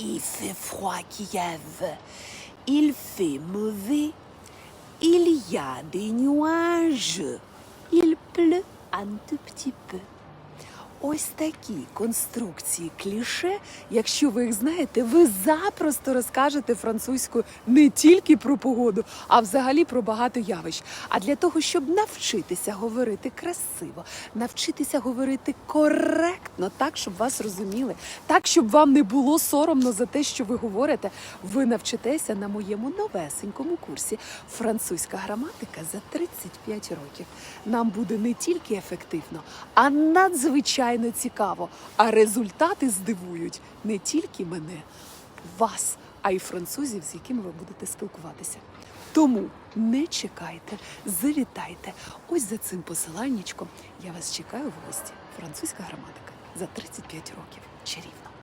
Il fait froid Kiev. Il fait mauvais. Il y a des nuages. Il pleut un tout petit peu. Ось такі конструкції кліше, якщо ви їх знаєте, ви запросто розкажете французькою не тільки про погоду, а взагалі про багато явищ. А для того, щоб навчитися говорити красиво, навчитися говорити коректно, так, щоб вас розуміли, так, щоб вам не було соромно за те, що ви говорите, ви навчитеся на моєму новесенькому курсі французька граматика за 35 років. Нам буде не тільки ефективно, а надзвичайно цікаво. А результати здивують не тільки мене, вас, а й французів, з якими ви будете спілкуватися. Тому не чекайте, завітайте. Ось за цим посиланнячком я вас чекаю в гості. Французька граматика за 35 років. Чарівна.